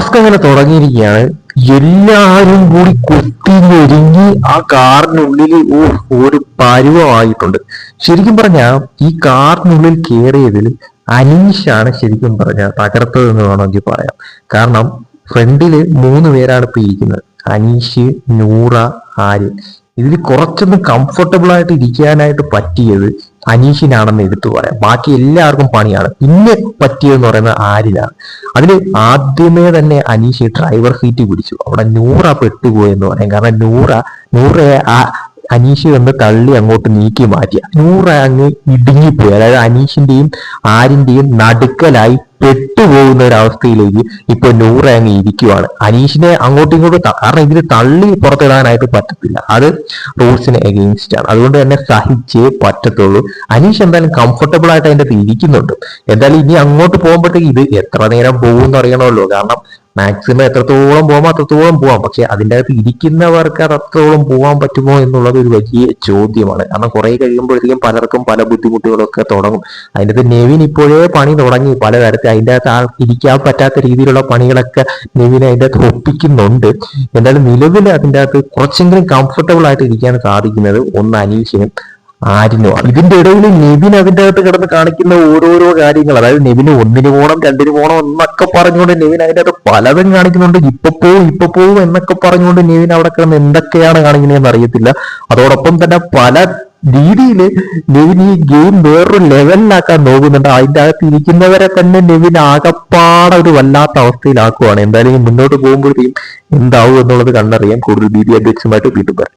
Task അങ്ങനെ തുടങ്ങിയിരിക്കുകയാണ്. എല്ലാരും കൂടി കുത്തിഞ്ഞൊരുങ്ങി ആ കാറിനുള്ളിൽ ഓ ഒരു പരുവമായിട്ടുണ്ട്. ശരിക്കും പറഞ്ഞ ഈ കാറിനുള്ളിൽ കയറിയതിൽ അനീഷാണ് ശരിക്കും പറഞ്ഞ തകർത്തതെന്ന് വേണമെങ്കിൽ പറയാം. കാരണം ഫ്രണ്ടിൽ മൂന്ന് പേരാണ് ഇപ്പൊ ഇരിക്കുന്നത്. അനീഷ് നൂറ ആര്യൻ. ഇതിൽ കുറച്ചൊന്ന് കംഫർട്ടബിൾ ആയിട്ട് ഇരിക്കാനായിട്ട് പറ്റിയത് അനീഷിനാണെന്ന് എടുത്തു പറയാം. ബാക്കി എല്ലാവർക്കും പണിയാണ്. പിന്നെ പറ്റിയതെന്ന് പറയുന്നത് ആരിലാണ് അതിൽ ആദ്യമേ തന്നെ അനീഷ് ഡ്രൈവർ സീറ്റ് പിടിച്ചു. അവിടെ നൂറ പെട്ടുപോയെന്ന് പറയാം. കാരണം നൂറ നൂറയെ ആ അനീഷ് വന്ന് തള്ളി അങ്ങോട്ട് നീക്കി മാറ്റി. നൂറ് അങ്ങ് ഇടുങ്ങിപ്പോയി. അതായത് അനീഷിന്റെയും ആരിന്റെയും നടുക്കലായി പെട്ടുപോകുന്ന ഒരു അവസ്ഥയിലേക്ക് ഇപ്പൊ നൂറ അങ്ങ് ഇരിക്കുവാണ്. അനീഷിനെ അങ്ങോട്ടും ഇങ്ങോട്ടും കാരണം ഇതിന് തള്ളി പുറത്തിടാനായിട്ട് പറ്റത്തില്ല. അത് റൂൾസിന് എഗെയിൻസ്റ്റ് ആണ്. അതുകൊണ്ട് തന്നെ സഹിച്ചേ പറ്റത്തുള്ളൂ. അനീഷ് എന്തായാലും കംഫർട്ടബിൾ ആയിട്ട് അതിന്റെ ഇരിക്കുന്നുണ്ട്. എന്തായാലും ഇനി അങ്ങോട്ട് പോകുമ്പോഴത്തേക്ക് ഇത് എത്ര നേരം പോകും എന്ന് അറിയണമല്ലോ. കാരണം മാക്സിമം എത്രത്തോളം പോകാമോ അത്രത്തോളം പോവാം. പക്ഷെ അതിന്റെ അകത്ത് ഇരിക്കുന്നവർക്ക് അത് അത്രത്തോളം പോകാൻ പറ്റുമോ എന്നുള്ളത് ഒരു വലിയ ചോദ്യമാണ്. കാരണം കുറെ കഴിയുമ്പോഴത്തേക്കും പലർക്കും പല ബുദ്ധിമുട്ടുകളൊക്കെ തുടങ്ങും. അതിന്റെ അകത്ത് നെവിൻ ഇപ്പോഴേ പണി തുടങ്ങി. പലതരത്തിൽ അതിന്റെ അകത്ത് ആ ഇരിക്കാൻ പറ്റാത്ത രീതിയിലുള്ള പണികളൊക്കെ നെവിൻ അതിന്റെ അകത്ത് ഒപ്പിക്കുന്നുണ്ട്. എന്തായാലും നിലവിൽ അതിന്റെ അകത്ത് കുറച്ചെങ്കിലും കംഫർട്ടബിൾ ആയിട്ട് ഇരിക്കാൻ സാധിക്കുന്നത് ഒന്ന് അനീഷിനും ആരിനുമാണ് ഇതിന്റെ ഇടയിൽ നിബിൻ അതിന്റെ അകത്ത് കിടന്ന് കാണിക്കുന്ന ഓരോരോ കാര്യങ്ങൾ. അതായത് നിബിന് ഒന്നിന് പോകണം രണ്ടിന് പോകണം എന്നൊക്കെ പറഞ്ഞുകൊണ്ട് നെവിൻ അതിന്റെ അകത്ത് പലതും കാണിക്കുന്നുണ്ട്. ഇപ്പൊ പോവും ഇപ്പൊ പോവും എന്നൊക്കെ പറഞ്ഞുകൊണ്ട് നെവിൻ അവിടെ കിടന്ന് എന്തൊക്കെയാണ് കാണിക്കുന്നതെന്ന് അറിയത്തില്ല. അതോടൊപ്പം തന്നെ പല രീതിയിൽ നെവിൻ ഈ ഗെയിം വേറൊരു ലെവലിലാക്കാൻ നോക്കുന്നുണ്ട്. അതിന്റെ അകത്ത് ഇരിക്കുന്നവരെ തന്നെ നെവിൻ ആകപ്പാടെ ഒരു വല്ലാത്ത അവസ്ഥയിലാക്കുവാണ്. എന്തായാലും മുന്നോട്ട് പോകുമ്പോഴത്തേക്കും എന്താവും എന്നുള്ളത് കണ്ടറിയാം കൂടുതൽ ബി ബി അധ്യക്ഷമായിട്ട് വീണ്ടും പറയാം